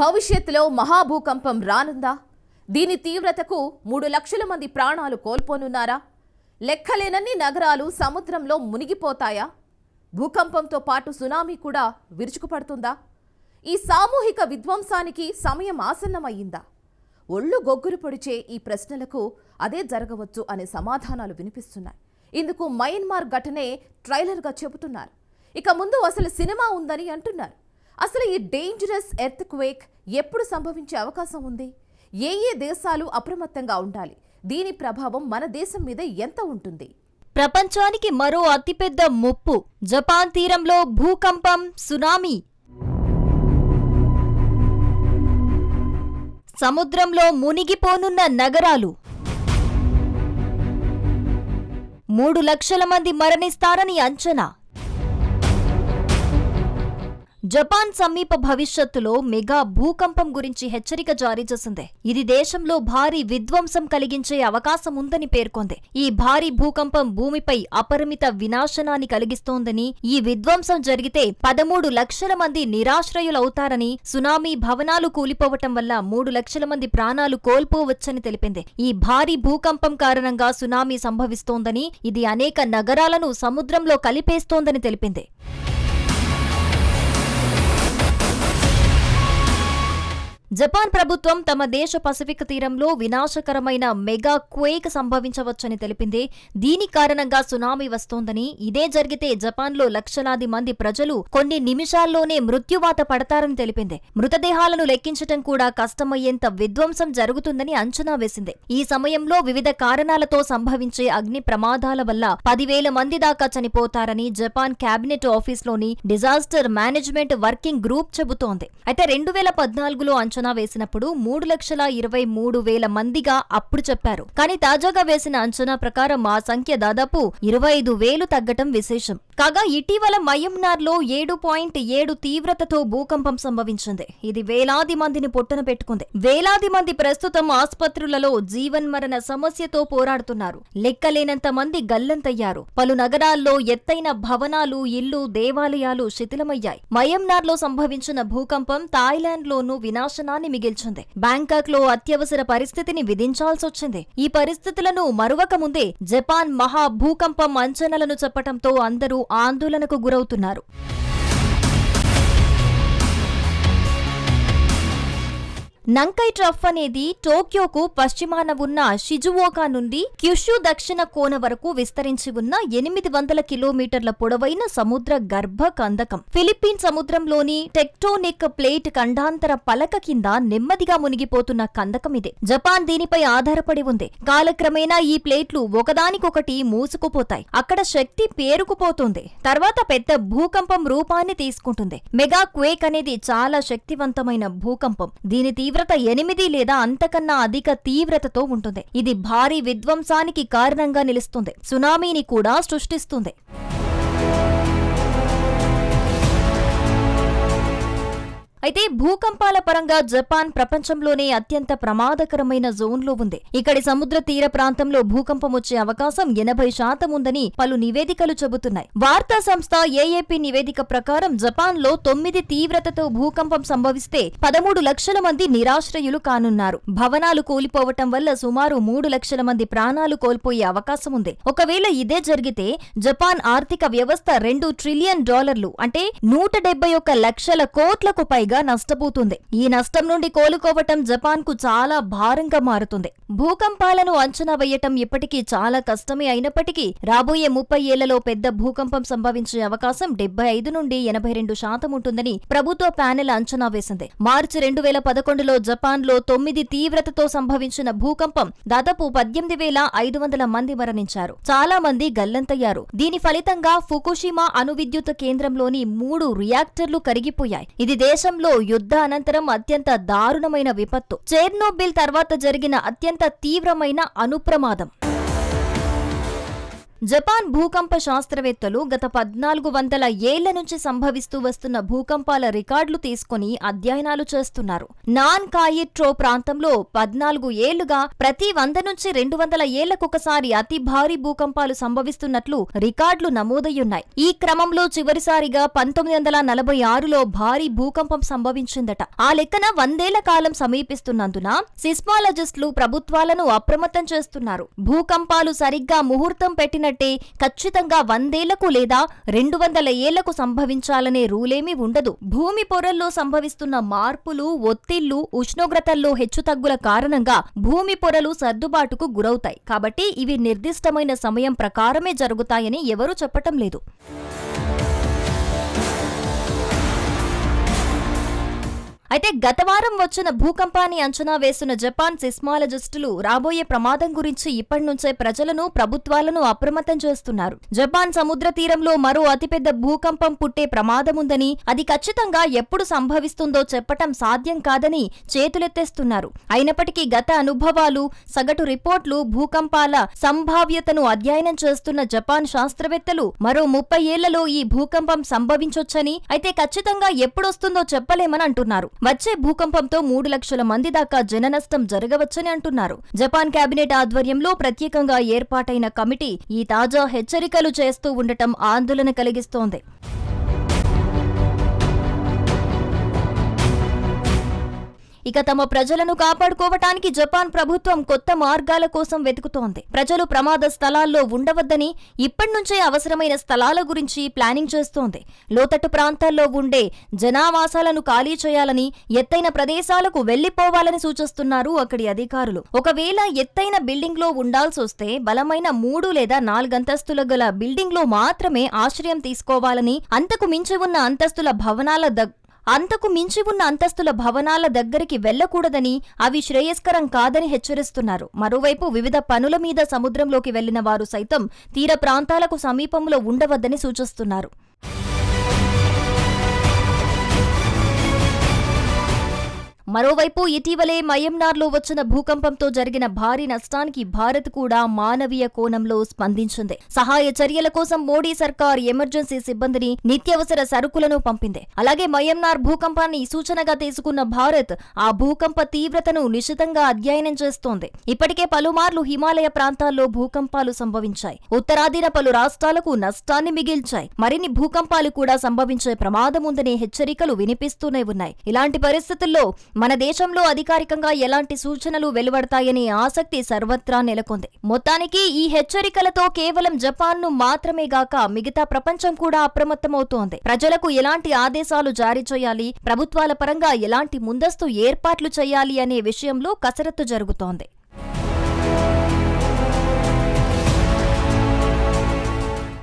భవిష్యత్తులో మహాభూకంపం రానుందా? దీని తీవ్రతకు మూడు లక్షల మంది ప్రాణాలు కోల్పోనున్నారా? లెక్కలేనన్ని నగరాలు సముద్రంలో మునిగిపోతాయా? భూకంపంతో పాటు సునామీ కూడా విరుచుకుపడుతుందా? ఈ సామూహిక విధ్వంసానికి సమయం ఆసన్నమయ్యిందా? ఒళ్ళు గొగ్గురు పొడిచే ఈ ప్రశ్నలకు అదే జరగవచ్చు అనే సమాధానాలు వినిపిస్తున్నాయి. ఇందుకు మయన్మార్ ఘటనే ట్రైలర్గా చెబుతున్నారు. ఇక ముందు అసలు సినిమా ఉందని అంటున్నారు. అసలు ఈ డేంజరస్ ఎర్త్ క్వేక్ ఎప్పుడు సంభవించే అవకాశం ఉంది? ఏ ఏ దేశాలు అప్రమత్తంగా ఉండాలి? దీని ప్రభావం మన దేశం మీద ఎంత ఉంటుంది? ప్రపంచానికి మరో అతిపెద్ద ముప్పు జపాన్ తీరంలో భూకంపం సునామీ. సముద్రంలో మునిగిపోనున్న నగరాలు. మూడు లక్షల మంది మరణిస్తారని అంచనా. జపాన్ సమీప భవిష్యత్తులో మెగా భూకంపం గురించి హెచ్చరిక జారీ చేసింది. ఇది దేశంలో భారీ విధ్వంసం కలిగించే అవకాశం ఉందని పేర్కొంది. ఈ భారీ భూకంపం భూమిపై అపరిమిత వినాశనాన్ని కలిగిస్తోందని ఈ విధ్వంసం జరిగితే పదమూడు లక్షల మంది నిరాశ్రయులవుతారని సునామీ భవనాలు కూలిపోవటం వల్ల మూడు లక్షల మంది ప్రాణాలు కోల్పోవచ్చని తెలిపింది. ఈ భారీ భూకంపం కారణంగా సునామీ సంభవిస్తోందని ఇది అనేక నగరాలను సముద్రంలో కలిపేస్తోందని తెలిపింది. జపాన్ ప్రభుత్వం తమ దేశ పసిఫిక్ తీరంలో వినాశకరమైన మెగా క్వేక్ సంభవించవచ్చని తెలిపింది. దీని కారణంగా సునామీ వస్తోందని ఇదే జరిగితే జపాన్లో లక్షలాది మంది ప్రజలు కొన్ని నిమిషాల్లోనే మృత్యువాత పడతారని తెలిపింది. మృతదేహాలను లెక్కించటం కూడా కష్టమయ్యేంత విధ్వంసం జరుగుతుందని అంచనా వేసింది. ఈ సమయంలో వివిధ కారణాలతో సంభవించే అగ్ని ప్రమాదాల వల్ల పదివేల మంది దాకా చనిపోతారని జపాన్ కేబినెట్ ఆఫీస్లోని డిజాస్టర్ మేనేజ్మెంట్ వర్కింగ్ గ్రూప్ చెబుతోంది. అయితే రెండు వేల పద్నాలుగులో అంచనా వేసినప్పుడు మూడు లక్షల ఇరవై మూడు వేల మందిగా అప్పుడు చెప్పారు. కానీ తాజాగా వేసిన అంచనా ప్రకారం ఆ సంఖ్య దాదాపు ఇరవై ఐదు వేలు తగ్గటం విశేషం. కాగా ఇటీవల మయమ్నార్లో ఏడు పాయింట్ ఏడు తీవ్రతతో భూకంపం సంభవించింది. ఇది వేలాది మందిని పొట్టన పెట్టుకుంది. వేలాది మంది ప్రస్తుతం ఆస్పత్రులలో జీవన్మరణ సమస్యతో పోరాడుతున్నారు. లెక్కలేనంత మంది గల్లంతయ్యారు. పలు నగరాల్లో ఎత్తైన భవనాలు ఇల్లు దేవాలయాలు శిథిలమయ్యాయి. మయమ్నార్లో సంభవించిన భూకంపం థాయిలాండ్లోనూ వినాశనాన్ని మిగిల్చింది. బ్యాంకాక్లో అత్యవసర పరిస్థితిని విధించాల్సొచ్చింది. ఈ పరిస్థితులను మరువక ముందే జపాన్ మహా భూకంపం అంచనాలను చెప్పటంతో అందరూ ఆందోళనకు గురవుతున్నారు. నంకై ట్రఫ్ అనేది టోక్యోకు పశ్చిమాన ఉన్న షిజువోకా నుండి క్యుషు దక్షిణ కోన వరకు విస్తరించి ఉన్న ఎనిమిది వందల కిలోమీటర్ల పొడవైన సముద్ర గర్భ కందకం. ఫిలిప్పీన్ సముద్రంలోని టెక్టోనిక్ ప్లేట్ ఖండాంతర పలక కింద నెమ్మదిగా మునిగిపోతున్న కందకం ఇది. జపాన్ దీనిపై ఆధారపడి ఉంది. కాలక్రమేణా ఈ ప్లేట్లు ఒకదానికొకటి మూసుకుపోతాయి. అక్కడ శక్తి పేరుకుపోతుంది. తర్వాత పెద్ద భూకంపం రూపాన్ని తీసుకుంటుంది. మెగా క్వేక్ అనేది చాలా శక్తివంతమైన భూకంపం. దీని తీవ్రత ఎనిమిది లేదా అంతకన్నా అధిక తీవ్రతతో ఉంటుంది. ఇది భారీ విధ్వంసానికి కారణంగా నిలుస్తుంది. సునామీని కూడా సృష్టిస్తుంది. అయితే భూకంపాల పరంగా జపాన్ ప్రపంచంలోనే అత్యంత ప్రమాదకరమైన జోన్లో ఉంది. ఇక్కడి సముద్ర తీర ప్రాంతంలో భూకంపం వచ్చే అవకాశం ఎనభై శాతం ఉందని పలు నివేదికలు చెబుతున్నాయి. వార్తా సంస్థ ఏఏపీ నివేదిక ప్రకారం జపాన్లో తొమ్మిది తీవ్రతతో భూకంపం సంభవిస్తే పదమూడు లక్షల మంది నిరాశ్రయులు కానున్నారు. భవనాలు కూలిపోవటం వల్ల సుమారు మూడు లక్షల మంది ప్రాణాలు కోల్పోయే అవకాశం ఉంది. ఒకవేళ ఇదే జరిగితే జపాన్ ఆర్థిక వ్యవస్థ రెండు ట్రిలియన్ డాలర్లు అంటే నూట డెబ్బై ఒక్క లక్షల కోట్లకు పైగా నష్టపోతుంది. ఈ నష్టం నుండి కోలుకోవటం జపాన్కు చాలా భారంగా మారుతుంది. భూకంపాలను అంచనా వేయటం ఇప్పటికీ చాలా కష్టమే అయినప్పటికీ రాబోయే ముప్పై ఏళ్ళలో పెద్ద భూకంపం సంభవించే అవకాశం డెబ్బై ఐదు నుండి ఎనభై రెండు శాతం ఉంటుందని ప్రభుత్వ ప్యానెల్ అంచనా వేసింది. మార్చి రెండు వేల పదకొండులో జపాన్లో తొమ్మిది తీవ్రతతో సంభవించిన భూకంపం దాదాపు పద్దెనిమిది వేల ఐదు వందల మంది మరణించారు. చాలా మంది గల్లంతయ్యారు. దీని ఫలితంగా ఫుకుషిమా అణు విద్యుత్ కేంద్రంలోని మూడు రియాక్టర్లు కరిగిపోయాయి. ఇది దేశంలో యుద్ధ అనంతరం అత్యంత దారుణమైన విపత్తు. చెర్నోబిల్ తర్వాత జరిగిన అత్యంత తీవ్రమైన అనుప్రమాదం. జపాన్ భూకంప శాస్త్రవేత్తలు గత పద్నాలుగు వందల ఏళ్ళ నుంచి సంభవిస్తూ వస్తున్న భూకంపాల రికార్డులు తీసుకుని అధ్యయనాలు చేస్తున్నారు. నాన్ కాయిట్రో ప్రాంతంలో పద్నాలుగు ఏళ్ళుగా ప్రతి వంద నుంచి రెండు వందల ఏళ్ళకొకసారి అతి భారీ భూకంపాలు సంభవిస్తున్నట్లు రికార్డులు నమోదయ్యున్నాయి. ఈ క్రమంలో చివరిసారిగా పంతొమ్మిది వందల నలభై ఆరులో భారీ భూకంపం సంభవించిందట. ఆ లెక్కన వందేళ్ళ కాలం సమీపిస్తున్నందున సిస్మాలజిస్టులు ప్రభుత్వాలను అప్రమత్తం చేస్తున్నారు. భూకంపాలు సరిగ్గా ముహూర్తం పెట్టిన పెట్టినట్టే ఖచ్చితంగా వందేళ్ళకు లేదా రెండు వందల ఏళ్ళకు సంభవించాలనే రూలేమీ ఉండదు. భూమి పొరల్లో సంభవిస్తున్న మార్పులు ఒత్తిళ్ళు ఉష్ణోగ్రతల్లో హెచ్చుతగ్గుల కారణంగా భూమి పొరలు సర్దుబాటుకు గురవుతాయి. కాబట్టి ఇవి నిర్దిష్టమైన సమయం ప్రకారమే జరుగుతాయని ఎవరూ చెప్పటం లేదు. అయితే గత వారం వచ్చిన భూకంపాన్ని అంచనా వేసిన జపాన్ సిస్మాలజిస్టులు రాబోయే ప్రమాదం గురించి ఇప్పటి నుంచే ప్రజలను ప్రభుత్వాలను అప్రమత్తం చేస్తున్నారు. జపాన్ సముద్ర తీరంలో మరో అతిపెద్ద భూకంపం పుట్టే ప్రమాదముందని అది ఖచ్చితంగా ఎప్పుడు సంభవిస్తుందో చెప్పటం సాధ్యం కాదని చేతులెత్తేస్తున్నారు. అయినప్పటికీ గత అనుభవాలు సగటు రిపోర్ట్లు భూకంపాల సంభావ్యతను అధ్యయనం చేస్తున్న జపాన్ శాస్త్రవేత్తలు మరో ముప్పై ఏళ్ళలో ఈ భూకంపం సంభవించొచ్చని అయితే ఖచ్చితంగా ఎప్పుడొస్తుందో చెప్పలేమని అంటున్నారు. వచ్చే భూకంపంతో మూడు లక్షల మంది దాకా జననష్టం జరగవచ్చని అంటున్నారు. జపాన్ కేబినెట్ ఆధ్వర్యంలో ప్రత్యేకంగా ఏర్పాటైన కమిటీ ఈ తాజా హెచ్చరికలు చేస్తూ ఉండటం ఆందోళన కలిగిస్తోంది. ఇక తమ ప్రజలను కాపాడుకోవటానికి జపాన్ ప్రభుత్వం కొత్త మార్గాల కోసం వెతుకుతోంది. ప్రజలు ప్రమాద స్థలాల్లో ఉండవద్దని ఇప్పటి నుంచే అవసరమైన స్థలాల గురించి ప్లానింగ్ చేస్తోంది. లోతట్టు ప్రాంతాల్లో ఉండే జనావాసాలను ఖాళీ చేయాలని ఎత్తైన ప్రదేశాలకు వెళ్ళిపోవాలని సూచిస్తున్నారు అక్కడి అధికారులు. ఒకవేళ ఎత్తైన బిల్డింగ్లో ఉండాల్సి వస్తే బలమైన మూడు లేదా నాలుగంతస్తుల గల బిల్డింగ్లో మాత్రమే ఆశ్రయం తీసుకోవాలని అంతకు మించి ఉన్న అంతస్తుల భవనాల దగ్ అంతకు మించి ఉన్న అంతస్తుల భవనాల దగ్గరికి వెళ్ళకూడదని అవి శ్రేయస్కరం కాదని హెచ్చరిస్తున్నారు. మరోవైపు వివిధ పనుల మీద సముద్రంలోకి వెళ్ళిన వారు సైతం తీర ప్రాంతాలకు సమీపంలో ఉండవద్దని సూచిస్తున్నారు. మరోవైపు ఇటీవలే మయంనార్లో వచ్చిన భూకంపంతో జరిగిన భారీ నష్టానికి భారత్ కూడా మానవీయ కోణంలో స్పందించింది. సహాయ చర్యల కోసం మోడీ సర్కార్ ఎమర్జెన్సీ సిబ్బందిని నిత్యావసర సరుకులను పంపింది. అలాగే మయంనార్ భూకంపాన్ని సూచనగా తీసుకున్న భారత్ ఆ భూకంప తీవ్రతను నిశితంగా అధ్యయనం చేస్తోంది. ఇప్పటికే పలుమార్లు హిమాలయ ప్రాంతాల్లో భూకంపాలు సంభవించాయి. ఉత్తరాదిన పలు రాష్ట్రాలకు నష్టాన్ని మిగిల్చాయి. మరిన్ని భూకంపాలు కూడా సంభవించే ప్రమాదం ఉందనే హెచ్చరికలు వినిపిస్తూనే ఉన్నాయి. ఇలాంటి పరిస్థితుల్లో మన దేశంలో అధికారికంగా ఎలాంటి సూచనలు వెలువడతాయనే ఆసక్తి సర్వత్రా నెలకొంది. మొత్తానికి ఈ హెచ్చరికలతో కేవలం జపాన్ను మాత్రమే గాక మిగతా ప్రపంచం కూడా అప్రమత్తమవుతోంది. ప్రజలకు ఎలాంటి ఆదేశాలు జారీ చేయాలి ప్రభుత్వాల పరంగా ఎలాంటి ముందస్తు ఏర్పాట్లు చేయాలి అనే విషయంలో కసరత్తు జరుగుతోంది.